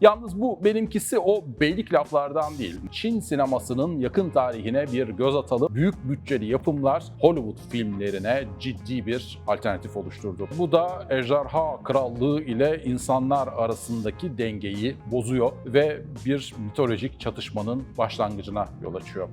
Yalnız bu benimkisi o beylik laflardan değil. Çin sinemasının yakın tarihine bir göz atalım. Büyük bütçeli yapımlar Hollywood filmlerine ciddi bir alternatif oluşturdu. Bu da Ejderha Krallığı ile insanlar arasındaki dengeyi bozuyor ve bir mitolojik çatışmanın başlangıcına yol açıyor.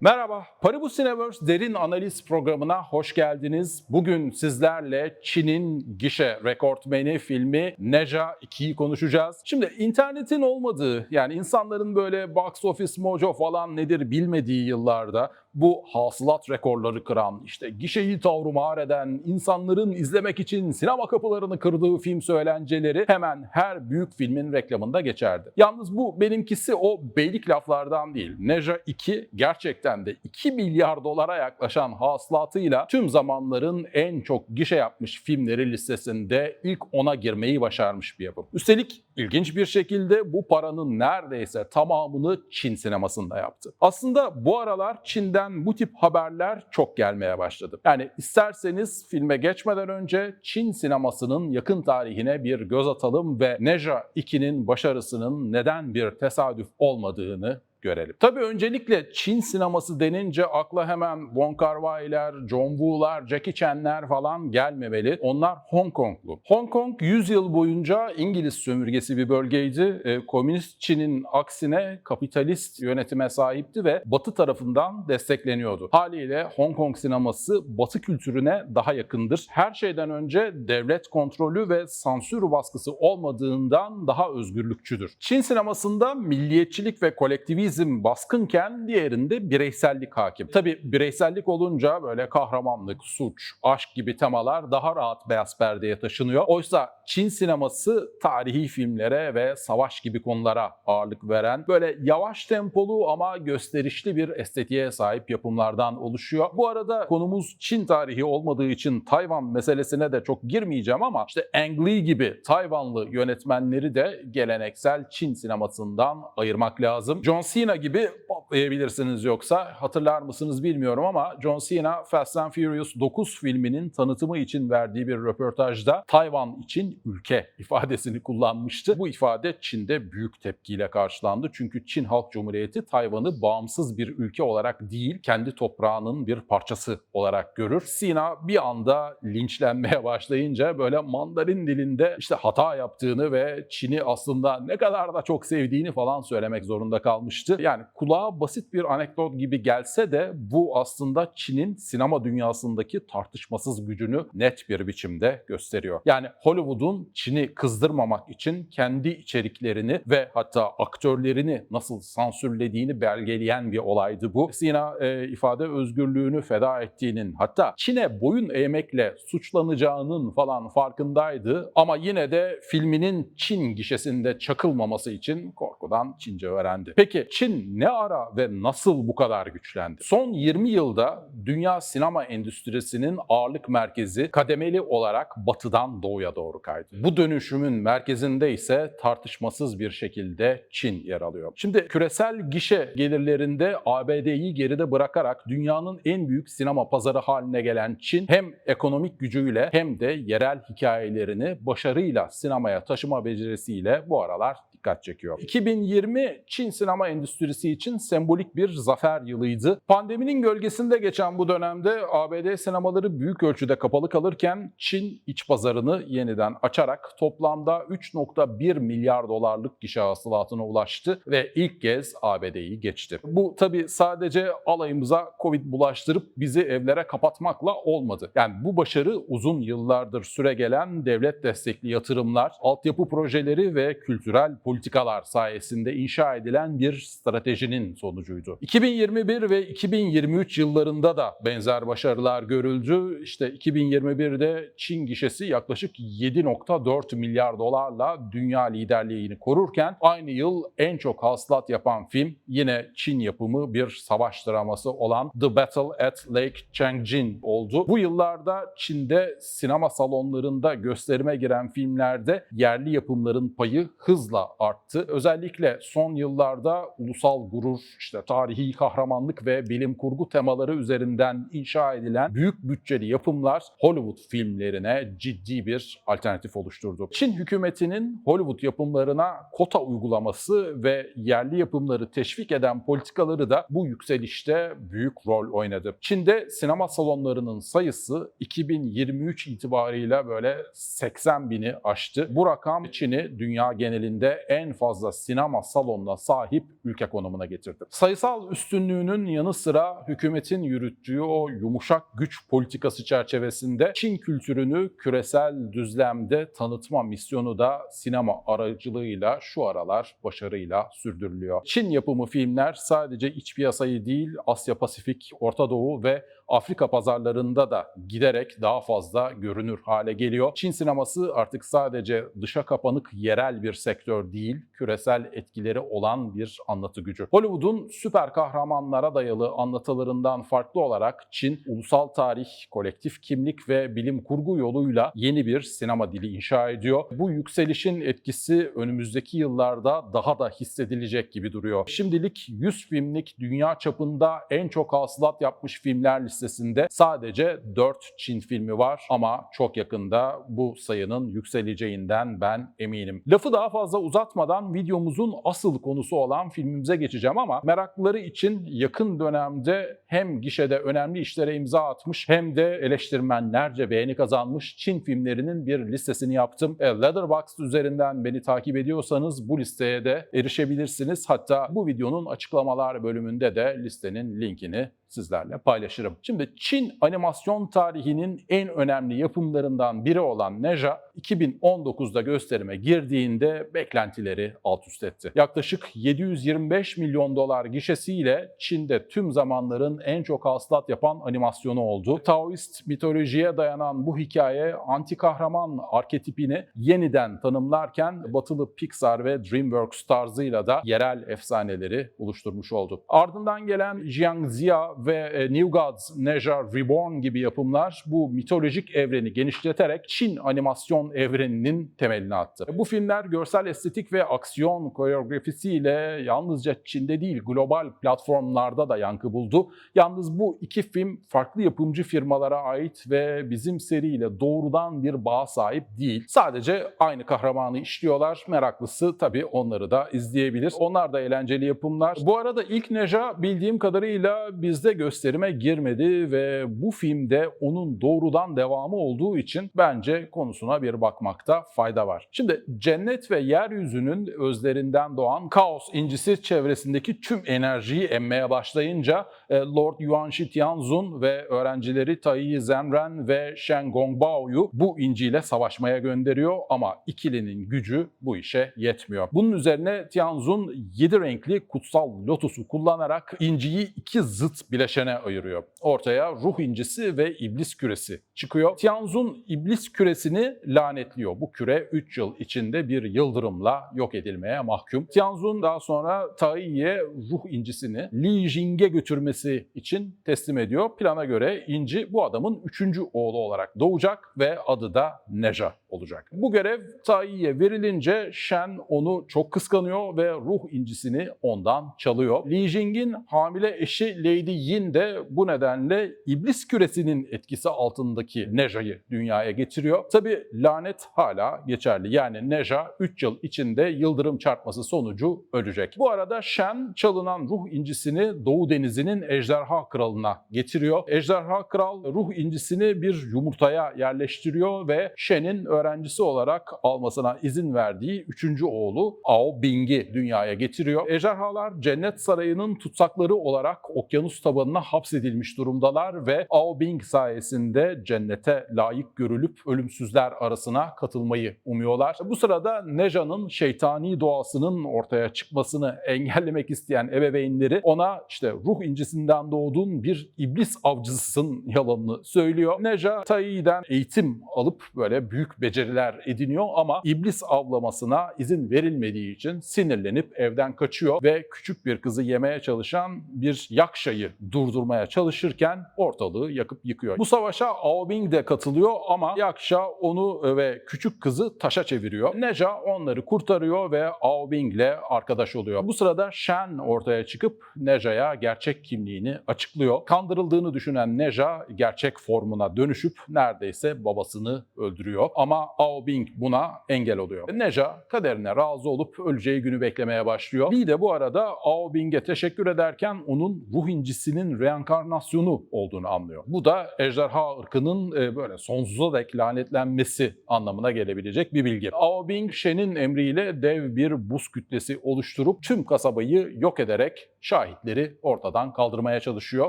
Merhaba, Paribus Cineverse derin analiz programına hoş geldiniz. Bugün sizlerle Çin'in gişe rekortmeni filmi Neja 2'yi konuşacağız. Şimdi internetin olmadığı, yani insanların böyle box office mojo falan nedir bilmediği yıllarda bu hasılat rekorları kıran, işte gişeyi tavrumar eden, insanların izlemek için sinema kapılarını kırdığı film söylenceleri hemen her büyük filmin reklamında geçerdi. Yalnız bu benimkisi o beylik laflardan değil. Neja 2 gerçekten de 2 milyar dolara yaklaşan hasılatıyla tüm zamanların en çok gişe yapmış filmleri listesinde ilk 10'a girmeyi başarmış bir yapım. Üstelik ilginç bir şekilde bu paranın neredeyse tamamını Çin sinemasında yaptı. Aslında bu aralar Çin'den bu tip haberler çok gelmeye başladı. Yani isterseniz filme geçmeden önce Çin sinemasının yakın tarihine bir göz atalım ve Neja 2'nin başarısının neden bir tesadüf olmadığını görelim. Tabii öncelikle Çin sineması denince akla hemen Wong Kar-wai'ler, John Woo'lar, Jackie Chan'ler falan gelmemeli. Onlar Hong Konglu. Hong Kong 100 yıl boyunca İngiliz sömürgesi bir bölgeydi. E, Komünist Çin'in aksine kapitalist yönetime sahipti ve Batı tarafından destekleniyordu. Haliyle Hong Kong sineması Batı kültürüne daha yakındır. Her şeyden önce devlet kontrolü ve sansür baskısı olmadığından daha özgürlükçüdür. Çin sinemasında milliyetçilik ve kolektivizm kolektivizm baskınken diğerinde bireysellik hakim. Tabi bireysellik olunca böyle kahramanlık, suç, aşk gibi temalar daha rahat beyaz perdeye taşınıyor. Oysa Çin sineması tarihi filmlere ve savaş gibi konulara ağırlık veren böyle yavaş tempolu ama gösterişli bir estetiğe sahip yapımlardan oluşuyor. Bu arada konumuz Çin tarihi olmadığı için Tayvan meselesine de çok girmeyeceğim ama işte Ang Lee gibi Tayvanlı yönetmenleri de geleneksel Çin sinemasından ayırmak lazım. John Cena gibi patlayabilirsiniz yoksa hatırlar mısınız bilmiyorum ama John Cena Fast and Furious 9 filminin tanıtımı için verdiği bir röportajda Tayvan için ülke ifadesini kullanmıştı. Bu ifade Çin'de büyük tepkiyle karşılandı. Çünkü Çin Halk Cumhuriyeti Tayvan'ı bağımsız bir ülke olarak değil, kendi toprağının bir parçası olarak görür. Cena bir anda linçlenmeye başlayınca böyle mandarin dilinde işte hata yaptığını ve Çin'i aslında ne kadar da çok sevdiğini falan söylemek zorunda kalmıştı. Yani kulağa basit bir anekdot gibi gelse de bu aslında Çin'in sinema dünyasındaki tartışmasız gücünü net bir biçimde gösteriyor. Yani Hollywood'un Çin'i kızdırmamak için kendi içeriklerini ve hatta aktörlerini nasıl sansürlediğini belgeleyen bir olaydı bu. Sina e, ifade özgürlüğünü feda ettiğinin hatta Çin'e boyun eğmekle suçlanacağının falan farkındaydı ama yine de filminin Çin gişesinde çakılmaması için korkudan Çince öğrendi. Peki Çin ne ara ve nasıl bu kadar güçlendi? Son 20 yılda dünya sinema endüstrisinin ağırlık merkezi kademeli olarak batıdan doğuya doğru kaydı. Bu dönüşümün merkezinde ise tartışmasız bir şekilde Çin yer alıyor. Şimdi küresel gişe gelirlerinde ABD'yi geride bırakarak dünyanın en büyük sinema pazarı haline gelen Çin hem ekonomik gücüyle hem de yerel hikayelerini başarıyla sinemaya taşıma becerisiyle bu aralar dikkat çekiyor. 2020 Çin sinema endüstrisi için sembolik bir zafer yılıydı. Pandeminin gölgesinde geçen bu dönemde ABD sinemaları büyük ölçüde kapalı kalırken Çin iç pazarını yeniden açarak toplamda 3.1 milyar dolarlık gişe hasılatına ulaştı ve ilk kez ABD'yi geçti. Bu tabi sadece alayımıza Covid bulaştırıp bizi evlere kapatmakla olmadı. Yani bu başarı uzun yıllardır süre gelen devlet destekli yatırımlar, altyapı projeleri ve kültürel politikalar sayesinde inşa edilen bir stratejinin sonucuydu. 2021 ve 2023 yıllarında da benzer başarılar görüldü. İşte 2021'de Çin gişesi yaklaşık 7.4 milyar dolarla dünya liderliğini korurken aynı yıl en çok hasılat yapan film yine Çin yapımı bir savaş draması olan The Battle at Lake Changjin oldu. Bu yıllarda Çin'de sinema salonlarında gösterime giren filmlerde yerli yapımların payı hızla arttı. Özellikle son yıllarda ulusal gurur, işte tarihi kahramanlık ve bilim kurgu temaları üzerinden inşa edilen büyük bütçeli yapımlar Hollywood filmlerine ciddi bir alternatif oluşturdu. Çin hükümetinin Hollywood yapımlarına kota uygulaması ve yerli yapımları teşvik eden politikaları da bu yükselişte büyük rol oynadı. Çin'de sinema salonlarının sayısı 2023 itibarıyla böyle 80 bini aştı. Bu rakam Çin'i dünya genelinde en fazla sinema salonuna sahip ülke konumuna getirdi. Sayısal üstünlüğünün yanı sıra hükümetin yürüttüğü o yumuşak güç politikası çerçevesinde Çin kültürünü küresel düzlemde tanıtma misyonu da sinema aracılığıyla şu aralar başarıyla sürdürülüyor. Çin yapımı filmler sadece iç piyasayı değil Asya Pasifik, Orta Doğu ve Afrika pazarlarında da giderek daha fazla görünür hale geliyor. Çin sineması artık sadece dışa kapanık yerel bir sektör değil, küresel etkileri olan bir anlatı gücü. Hollywood'un süper kahramanlara dayalı anlatılarından farklı olarak Çin, ulusal tarih, kolektif kimlik ve bilim kurgu yoluyla yeni bir sinema dili inşa ediyor. Bu yükselişin etkisi önümüzdeki yıllarda daha da hissedilecek gibi duruyor. Şimdilik 100 filmlik dünya çapında en çok hasılat yapmış filmler listesinde sadece 4 Çin filmi var ama çok yakında bu sayının yükseleceğinden ben eminim. Lafı daha fazla uzatmadan videomuzun asıl konusu olan filmimize geçeceğim ama meraklıları için yakın dönemde hem gişede önemli işlere imza atmış hem de eleştirmenlerce beğeni kazanmış Çin filmlerinin bir listesini yaptım. E, Letterboxd üzerinden beni takip ediyorsanız bu listeye de erişebilirsiniz. Hatta bu videonun açıklamalar bölümünde de listenin linkini sizlerle paylaşırım. Şimdi Çin animasyon tarihinin en önemli yapımlarından biri olan Neja 2019'da gösterime girdiğinde beklentileri alt üst etti. Yaklaşık 725 milyon dolar gişesiyle Çin'de tüm zamanların en çok hasılat yapan animasyonu oldu. Taoist mitolojiye dayanan bu hikaye anti kahraman arketipini yeniden tanımlarken batılı Pixar ve DreamWorks tarzıyla da yerel efsaneleri oluşturmuş oldu. Ardından gelen Jiangxia ve e, New Gods, Neja Reborn gibi yapımlar bu mitolojik evreni genişleterek Çin animasyon evreninin temelini attı. Bu filmler görsel estetik ve aksiyon koreografisiyle yalnızca Çin'de değil global platformlarda da yankı buldu. Yalnız bu iki film farklı yapımcı firmalara ait ve bizim seriyle doğrudan bir bağ sahip değil. Sadece aynı kahramanı işliyorlar. Meraklısı tabii onları da izleyebilir. Onlar da eğlenceli yapımlar. Bu arada ilk Neja bildiğim kadarıyla bizde gösterime girmedi ve bu filmde onun doğrudan devamı olduğu için bence konusuna bir bakmakta fayda var. Şimdi cennet ve yeryüzünün özlerinden doğan kaos incisi çevresindeki tüm enerjiyi emmeye başlayınca Lord Yuan Shi Tianzun ve öğrencileri Tai Zenren ve Shen Gongbao'yu bu inciyle savaşmaya gönderiyor ama ikilinin gücü bu işe yetmiyor. Bunun üzerine Tianzun yedi renkli kutsal lotusu kullanarak inciyi iki zıt bileşene ayırıyor. Ortaya ruh incisi ve iblis küresi çıkıyor. Tianzun iblis küresini lanetliyor. Bu küre 3 yıl içinde bir yıldırımla yok edilmeye mahkum. Tianzun daha sonra Tai'ye ruh incisini Li Jing'e götürmesi için teslim ediyor. Plana göre inci bu adamın üçüncü oğlu olarak doğacak ve adı da Neja olacak. Bu görev Tai'ye verilince Shen onu çok kıskanıyor ve ruh incisini ondan çalıyor. Li Jing'in hamile eşi Lady Yin de bu nedenle iblis küresinin etkisi altındaki Neja'yı dünyaya getiriyor. Tabi lanet hala geçerli. Yani Neja 3 yıl içinde yıldırım çarpması sonucu ölecek. Bu arada Shen çalınan ruh incisini Doğu Denizi'nin Ejderha Kralı'na getiriyor. Ejderha Kral ruh incisini bir yumurtaya yerleştiriyor ve Shen'in öğrencisi olarak almasına izin verdiği üçüncü oğlu Ao Bing'i dünyaya getiriyor. Ejderhalar Cennet Sarayı'nın tutsakları olarak okyanus tabanına hapsedilmiş durumdalar ve Ao Bing sayesinde cennete layık görülüp ölümsüzler arasına katılmayı umuyorlar. Bu sırada Neja'nın şeytani doğasının ortaya çıkmasını engellemek isteyen ebeveynleri ona işte ruh incisinden doğduğun bir iblis avcısısın yalanını söylüyor. Neja Tai'den eğitim alıp böyle büyük beceriler ediniyor ama iblis avlamasına izin verilmediği için sinirlenip evden kaçıyor ve küçük bir kızı yemeye çalışan bir yakşayı durdurmaya çalışırken ortalığı yakıp yıkıyor. Bu savaşa Aobing de katılıyor ama Yaksha onu ve küçük kızı taşa çeviriyor. Neja onları kurtarıyor ve Aobing ile arkadaş oluyor. Bu sırada Shen ortaya çıkıp Neja'ya gerçek kimliğini açıklıyor. Kandırıldığını düşünen Neja gerçek formuna dönüşüp neredeyse babasını öldürüyor. Ama Aobing buna engel oluyor. Neja kaderine razı olup öleceği günü beklemeye başlıyor. Lee de bu arada Aobing'e teşekkür ederken onun ruh incisinin reenkarnasyonu olduğunu anlıyor. Bu da ejderha ırkının e, böyle sonsuza dek lanetlenmesi anlamına gelebilecek bir bilgi. Aobing Shen'in emriyle dev bir buz kütlesi oluşturup tüm kasabayı yok ederek şahitleri ortadan kaldırmaya çalışıyor.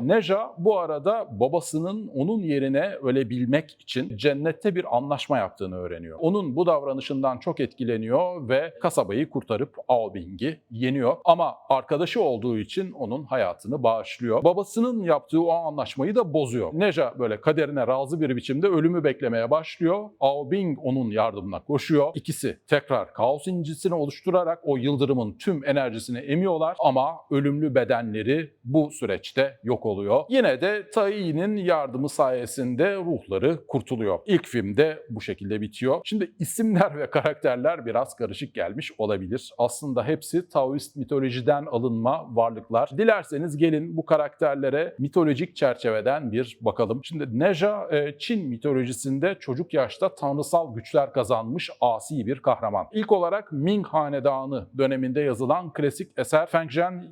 Neja bu arada babasının onun yerine ölebilmek için cennette bir anlaşma yaptığını öğreniyor. Onun bu davranışından çok etkileniyor ve kasabayı kurtarıp Aobing'i yeniyor. Ama arkadaşı olduğu için onun hayatını bağışlıyor. Babasının yaptığı o anlaşmayı da bozuyor. Neja böyle kaderine razı bir biçimde ölümü beklemeye başlıyor. Aobing onun yardımına koşuyor. İkisi tekrar kaos incisini oluşturarak o yıldırımın tüm enerjisini emiyorlar ama ölümlü bedenleri bu süreçte yok oluyor. Yine de Tai'nin yardımı sayesinde ruhları kurtuluyor. İlk filmde bu şekilde bitiyor. Şimdi isimler ve karakterler biraz karışık gelmiş olabilir. Aslında hepsi Taoist mitolojiden alınma varlıklar. Dilerseniz gelin bu karakterlere mitolojik çerçeveden bir bakalım. Şimdi Neja e, Çin mitolojisinde çocuk yaşta tanrısal güçler kazanmış asi bir kahraman. İlk olarak Ming Hanedanı döneminde yazılan klasik eser Fengzhen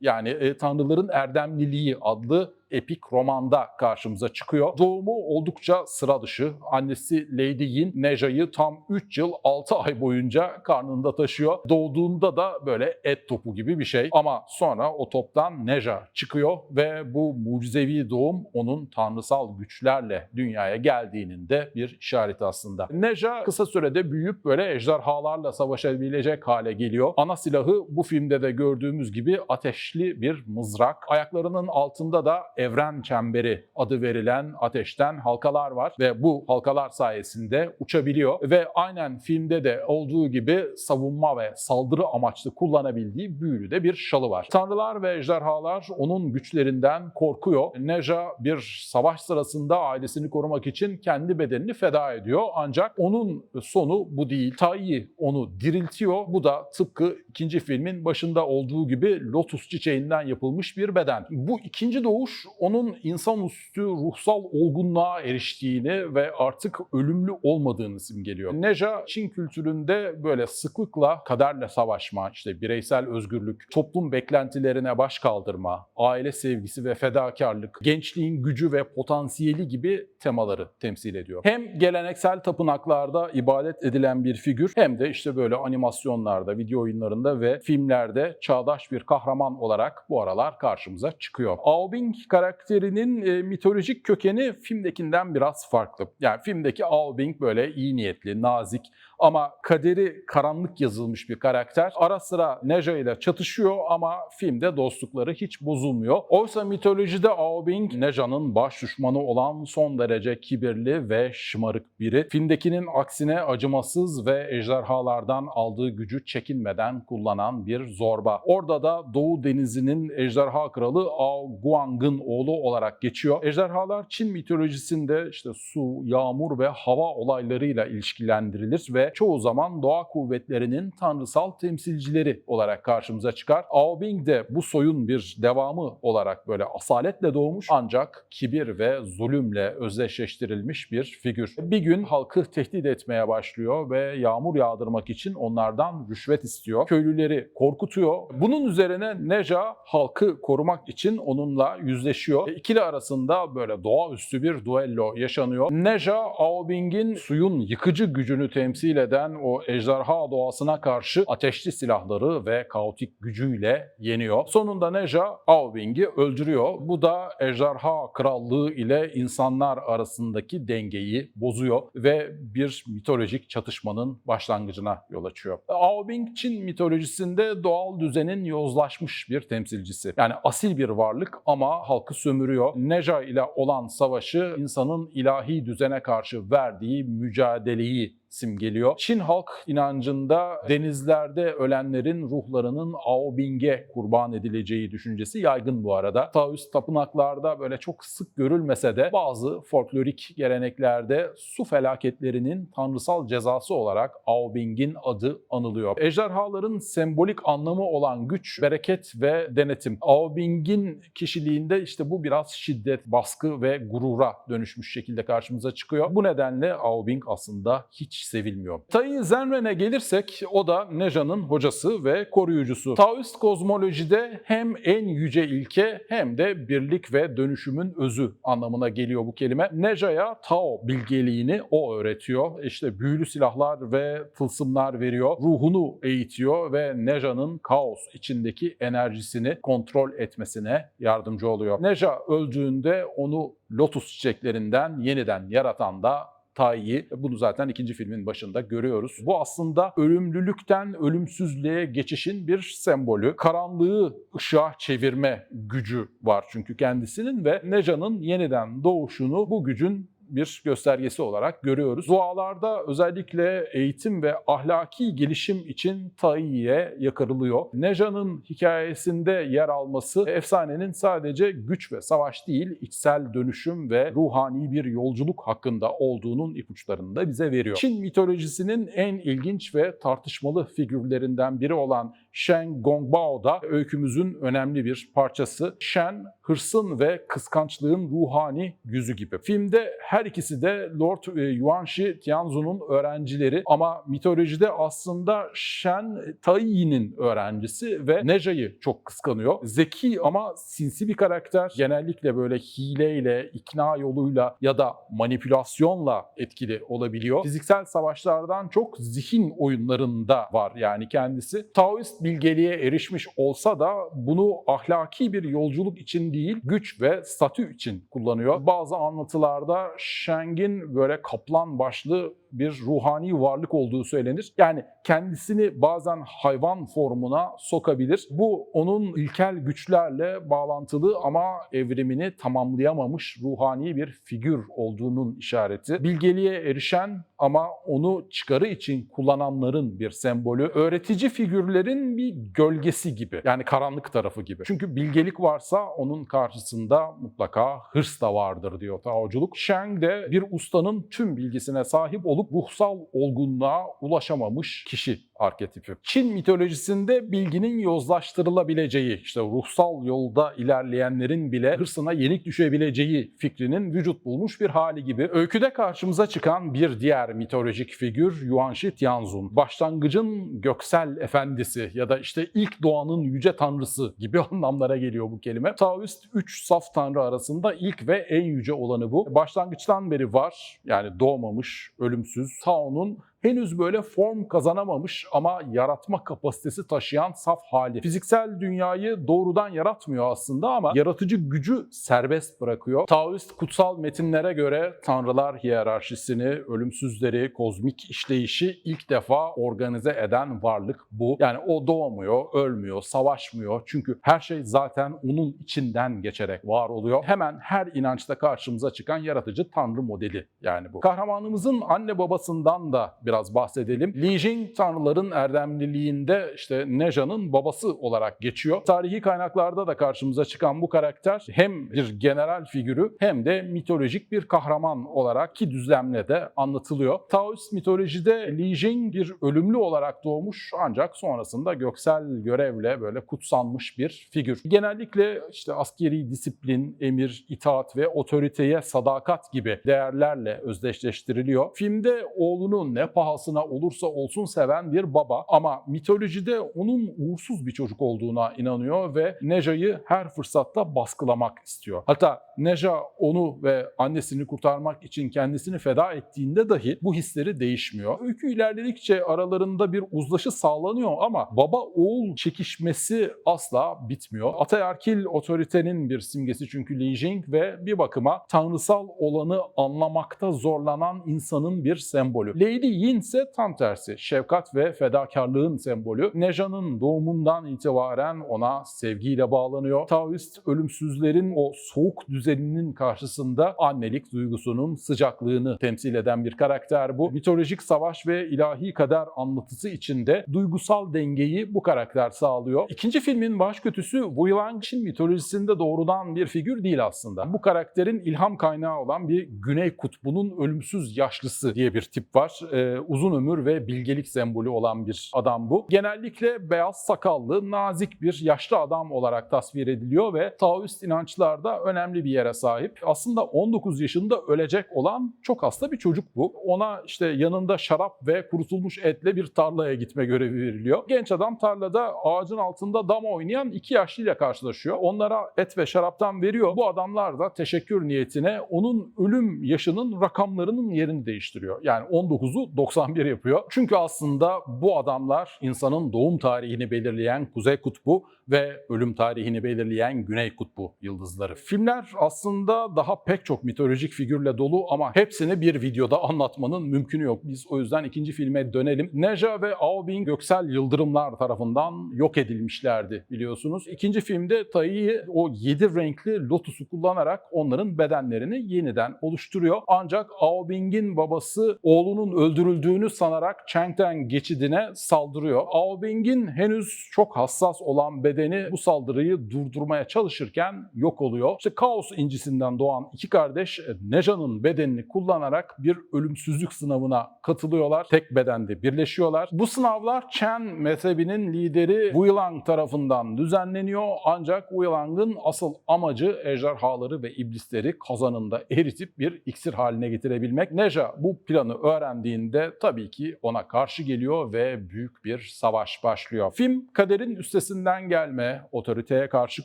Yani e, Tanrıların Erdemliliği adlı epik romanda karşımıza çıkıyor. Doğumu oldukça sıra dışı. Annesi Lady Yin Neja'yı tam 3 yıl 6 ay boyunca karnında taşıyor. Doğduğunda da böyle et topu gibi bir şey. Ama sonra o toptan Neja çıkıyor ve bu mucizevi doğum onun tanrısal güçlerle dünyaya geldiğinin de bir işareti aslında. Neja kısa sürede büyüyüp böyle ejderhalarla savaşabilecek hale geliyor. Ana silahı bu filmde de gördüğümüz gibi ateşli bir mızrak. Ayaklarının altında da evren çemberi adı verilen ateşten halkalar var ve bu halkalar sayesinde uçabiliyor ve aynen filmde de olduğu gibi savunma ve saldırı amaçlı kullanabildiği büyülü de bir şalı var. Tanrılar ve ejderhalar onun güçlerinden korkuyor. Neja bir savaş sırasında ailesini korumak için kendi bedenini feda ediyor ancak onun sonu bu değil. Tai onu diriltiyor. Bu da tıpkı ikinci filmin başında olduğu gibi lotus çiçeğinden yapılmış bir beden. Bu ikinci doğuş onun insanüstü ruhsal olgunluğa eriştiğini ve artık ölümlü olmadığını simgeliyor. Neja Çin kültüründe böyle sıklıkla kaderle savaşma, işte bireysel özgürlük, toplum beklentilerine baş kaldırma, aile sevgisi ve fedakarlık, gençliğin gücü ve potansiyeli gibi temaları temsil ediyor. Hem geleneksel tapınaklarda ibadet edilen bir figür hem de işte böyle animasyonlarda, video oyunlarında ve filmlerde çağdaş bir kahraman olarak bu aralar karşımıza çıkıyor. Aobing karakterinin e, mitolojik kökeni filmdekinden biraz farklı. Yani filmdeki Aobing böyle iyi niyetli, nazik ama kaderi karanlık yazılmış bir karakter. Ara sıra Neja ile çatışıyor ama filmde dostlukları hiç bozulmuyor. Oysa mitolojide Aobing Neja'nın baş düşmanı olan son derece kibirli ve şımarık biri. Filmdekinin aksine acımasız ve ejderhalardan aldığı gücü çekinmeden kullanan bir zorba. Orada da Doğu Denizi'nin ejderha kralı Ao Guang'ın oğlu olarak geçiyor. Ejderhalar Çin mitolojisinde işte su, yağmur ve hava olaylarıyla ilişkilendirilir ve çoğu zaman doğa kuvvetlerinin tanrısal temsilcileri olarak karşımıza çıkar. Aobing de bu soyun bir devamı olarak böyle asaletle doğmuş ancak kibir ve zulümle özdeşleştirilmiş bir figür. Bir gün halkı tehdit etmeye başlıyor ve yağmur yağdırmak için onlardan rüşvet istiyor. Köylüleri korkutuyor. Bunun üzerine Neja halkı korumak için onunla yüzleşiyor. E, İkili arasında böyle doğaüstü bir duello yaşanıyor. Neja, Aobing'in suyun yıkıcı gücünü temsil eden o ejderha doğasına karşı ateşli silahları ve kaotik gücüyle yeniyor. Sonunda Neja Aobing'i öldürüyor. Bu da ejderha krallığı ile insanlar arasındaki dengeyi bozuyor ve bir mitolojik çatışmanın başlangıcına yol açıyor. Aobing Çin mitolojisinde doğal düzenin yozlaşmış bir temsilcisi. Yani asil bir varlık ama halkı sömürüyor. Neja ile olan savaşı insanın ilahi düzene karşı verdiği mücadeleyi simgeliyor. Çin halk inancında denizlerde ölenlerin ruhlarının Aobing'e kurban edileceği düşüncesi yaygın bu arada. Taoist tapınaklarda böyle çok sık görülmese de bazı folklorik geleneklerde su felaketlerinin tanrısal cezası olarak Aobing'in adı anılıyor. Ejderhaların sembolik anlamı olan güç, bereket ve denetim. Aobing'in kişiliğinde işte bu biraz şiddet, baskı ve gurura dönüşmüş şekilde karşımıza çıkıyor. Bu nedenle Aobing aslında hiç sevilmiyor. Tai Zenren'e gelirsek o da Neja'nın hocası ve koruyucusu. Taoist kozmolojide hem en yüce ilke hem de birlik ve dönüşümün özü anlamına geliyor bu kelime. Neja'ya Tao bilgeliğini o öğretiyor. İşte büyülü silahlar ve tılsımlar veriyor. Ruhunu eğitiyor ve Neja'nın kaos içindeki enerjisini kontrol etmesine yardımcı oluyor. Neja öldüğünde onu lotus çiçeklerinden yeniden yaratan da Tai'yi. Bunu zaten ikinci filmin başında görüyoruz. Bu aslında ölümlülükten ölümsüzlüğe geçişin bir sembolü. Karanlığı ışığa çevirme gücü var çünkü kendisinin ve Neja'nın yeniden doğuşunu bu gücün bir göstergesi olarak görüyoruz. Dualarda özellikle eğitim ve ahlaki gelişim için Tai'ye yakarılıyor. Neja'nın hikayesinde yer alması efsanenin sadece güç ve savaş değil, içsel dönüşüm ve ruhani bir yolculuk hakkında olduğunun ipuçlarını da bize veriyor. Çin mitolojisinin en ilginç ve tartışmalı figürlerinden biri olan Shen Gongbao da öykümüzün önemli bir parçası. Shen, hırsın ve kıskançlığın ruhani yüzü gibi. Filmde her ikisi de Lord e, Yuanshi Tianzu'nun öğrencileri ama mitolojide aslında Shen Taiyi'nin öğrencisi ve Neja'yı çok kıskanıyor. Zeki ama sinsi bir karakter. Genellikle böyle hileyle, ikna yoluyla ya da manipülasyonla etkili olabiliyor. Fiziksel savaşlardan çok zihin oyunlarında var yani kendisi. Taoist bilgeliğe erişmiş olsa da bunu ahlaki bir yolculuk için değil, güç ve statü için kullanıyor. Bazı anlatılarda Shang'in böyle kaplan başlı bir ruhani varlık olduğu söylenir. Yani kendisini bazen hayvan formuna sokabilir. Bu onun ilkel güçlerle bağlantılı ama evrimini tamamlayamamış ruhani bir figür olduğunun işareti. Bilgeliğe erişen ama onu çıkarı için kullananların bir sembolü. Öğretici figürlerin bir gölgesi gibi. Yani karanlık tarafı gibi. Çünkü bilgelik varsa onun karşısında mutlaka hırs da vardır diyor Taoculuk. Shang de bir ustanın tüm bilgisine sahip olup ruhsal olgunluğa ulaşamamış kişi arketipi. Çin mitolojisinde bilginin yozlaştırılabileceği, işte ruhsal yolda ilerleyenlerin bile hırsına yenik düşebileceği fikrinin vücut bulmuş bir hali gibi. Öyküde karşımıza çıkan bir diğer mitolojik figür Yuanshi Tianzun. Başlangıcın göksel efendisi ya da işte ilk doğanın yüce tanrısı gibi anlamlara geliyor bu kelime. Taoist 3 saf tanrı arasında ilk ve en yüce olanı bu. Başlangıçtan beri var. Yani doğmamış, ölümsüz. Tao'nun henüz böyle form kazanamamış ama yaratma kapasitesi taşıyan saf hali. Fiziksel dünyayı doğrudan yaratmıyor aslında ama yaratıcı gücü serbest bırakıyor. Taoist kutsal metinlere göre tanrılar hiyerarşisini, ölümsüzleri, kozmik işleyişi ilk defa organize eden varlık bu. Yani o doğmuyor, ölmüyor, savaşmıyor. Çünkü her şey zaten onun içinden geçerek var oluyor. Hemen her inançta karşımıza çıkan yaratıcı tanrı modeli yani bu. Kahramanımızın anne babasından da biraz bahsedelim. Li Jing tanrıların erdemliliğinde işte Neja'nın babası olarak geçiyor. Tarihi kaynaklarda da karşımıza çıkan bu karakter hem bir general figürü hem de mitolojik bir kahraman olarak ki düzlemle de anlatılıyor. Taoist mitolojide Li Jing bir ölümlü olarak doğmuş ancak sonrasında göksel görevle böyle kutsanmış bir figür. Genellikle işte askeri disiplin, emir, itaat ve otoriteye sadakat gibi değerlerle özdeşleştiriliyor. Filmde oğlunu ne pahasına olursa olsun seven bir baba ama mitolojide onun uğursuz bir çocuk olduğuna inanıyor ve Neja'yı her fırsatta baskılamak istiyor. Hatta Neja onu ve annesini kurtarmak için kendisini feda ettiğinde dahi bu hisleri değişmiyor. Öykü ilerledikçe aralarında bir uzlaşı sağlanıyor ama baba oğul çekişmesi asla bitmiyor. Ataerkil otoritenin bir simgesi çünkü Li Jing ve bir bakıma tanrısal olanı anlamakta zorlanan insanın bir sembolü. Lady Yin ise tam tersi. Şefkat ve fedakarlığın sembolü. Neja'nın doğumundan itibaren ona sevgiyle bağlanıyor. Taoist ölümsüzlerin o soğuk düzeninin karşısında annelik duygusunun sıcaklığını temsil eden bir karakter bu. Mitolojik savaş ve ilahi kader anlatısı içinde duygusal dengeyi bu karakter sağlıyor. İkinci filmin baş kötüsü Wu Lang Çin mitolojisinde doğrudan bir figür değil aslında. Bu karakterin ilham kaynağı olan bir Güney Kutbu'nun ölümsüz yaşlısı diye bir tip var. Ee, uzun ömür ve bilgelik sembolü olan bir adam bu. Genellikle beyaz sakallı, nazik bir yaşlı adam olarak tasvir ediliyor ve Taoist inançlarda önemli bir yere sahip. Aslında 19 yaşında ölecek olan çok hasta bir çocuk bu. Ona işte yanında şarap ve kurutulmuş etle bir tarlaya gitme görevi veriliyor. Genç adam tarlada ağacın altında dama oynayan iki yaşlıyla karşılaşıyor. Onlara et ve şaraptan veriyor. Bu adamlar da teşekkür niyetine onun ölüm yaşının rakamlarının yerini değiştiriyor. Yani 19'u 91 yapıyor. Çünkü aslında bu adamlar insanın doğum tarihini belirleyen Kuzey Kutbu ve ölüm tarihini belirleyen Güney Kutbu yıldızları. Filmler aslında daha pek çok mitolojik figürle dolu ama hepsini bir videoda anlatmanın mümkünü yok. Biz o yüzden ikinci filme dönelim. Neja ve Aobing göksel yıldırımlar tarafından yok edilmişlerdi biliyorsunuz. İkinci filmde Taiyi o yedi renkli lotusu kullanarak onların bedenlerini yeniden oluşturuyor. Ancak Aobing'in babası oğlunun öldürüldüğünü sanarak Chengteng geçidine saldırıyor. Aobing'in henüz çok hassas olan bedeni bu saldırıyı durdurmaya çalışırken yok oluyor. İşte kaos incisinden doğan iki kardeş Neja'nın bedenini kullanarak bir ölümsüzlük sınavına katılıyorlar. Tek bedende birleşiyorlar. Bu sınavlar Chen mezhebinin lideri Wu tarafından düzenleniyor. Ancak Wu asıl amacı ejderhaları ve iblisleri kazanında eritip bir iksir haline getirebilmek. Neja bu planı öğrendiğinde tabii ki ona karşı geliyor ve büyük bir savaş başlıyor. Film kaderin üstesinden gelme, otoriteye karşı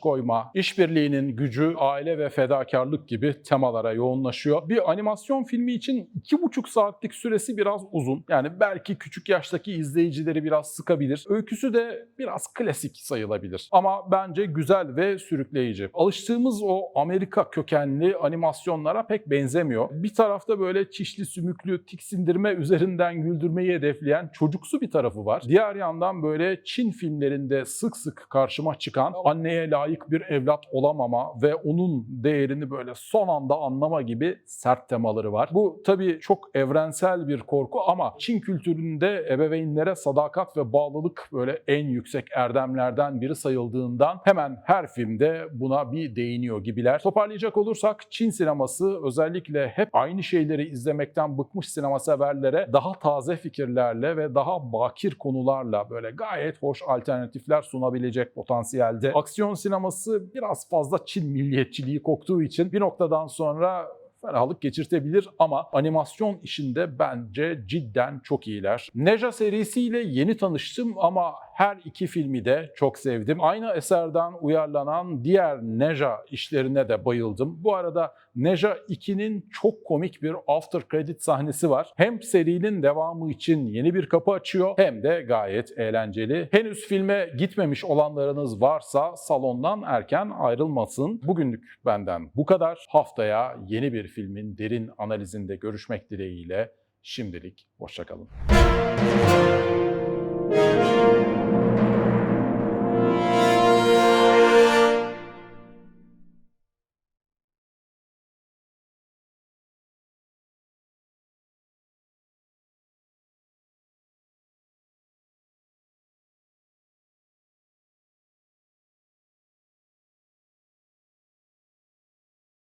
koyma, işbirliğinin gücü, aile ve fedakarlık gibi temalara yoğunlaşıyor. Bir animasyon filmi için iki buçuk saatlik süresi biraz uzun. Yani belki küçük yaştaki izleyicileri biraz sıkabilir. Öyküsü de biraz klasik sayılabilir. Ama bence güzel ve sürükleyici. Alıştığımız o Amerika kökenli animasyonlara pek benzemiyor. Bir tarafta böyle çişli sümüklü tiksindirme üzerinden güldürmeyi hedefleyen çocuksu bir tarafı var. Diğer yandan böyle Çin filmlerinde sık sık karşıma çıkan anneye layık bir evlat olamama ve onun değerini böyle son anda anlama gibi sert temaları var. Bu tabii çok evrensel bir korku ama Çin kültüründe ebeveynlere sadakat ve bağlılık böyle en yüksek erdemlerden biri sayıldığından hemen her filmde buna bir değiniyor gibiler. Toparlayacak olursak Çin sineması özellikle hep aynı şeyleri izlemekten bıkmış sinema severlere daha taze fikirlerle ve daha bakir konularla böyle gayet hoş alternatifler sunabilecek potansiyelde. Aksiyon sineması biraz fazla Çin milliyetçiliği koktuğu için bir noktadan sonra ferahlık geçirtebilir ama animasyon işinde bence cidden çok iyiler. Neja serisiyle yeni tanıştım ama her iki filmi de çok sevdim. Aynı eserden uyarlanan diğer Neja işlerine de bayıldım. Bu arada Neja 2'nin çok komik bir after credit sahnesi var. Hem serinin devamı için yeni bir kapı açıyor hem de gayet eğlenceli. Henüz filme gitmemiş olanlarınız varsa salondan erken ayrılmasın. Bugünlük benden bu kadar. Haftaya yeni bir filmin derin analizinde görüşmek dileğiyle şimdilik hoşçakalın.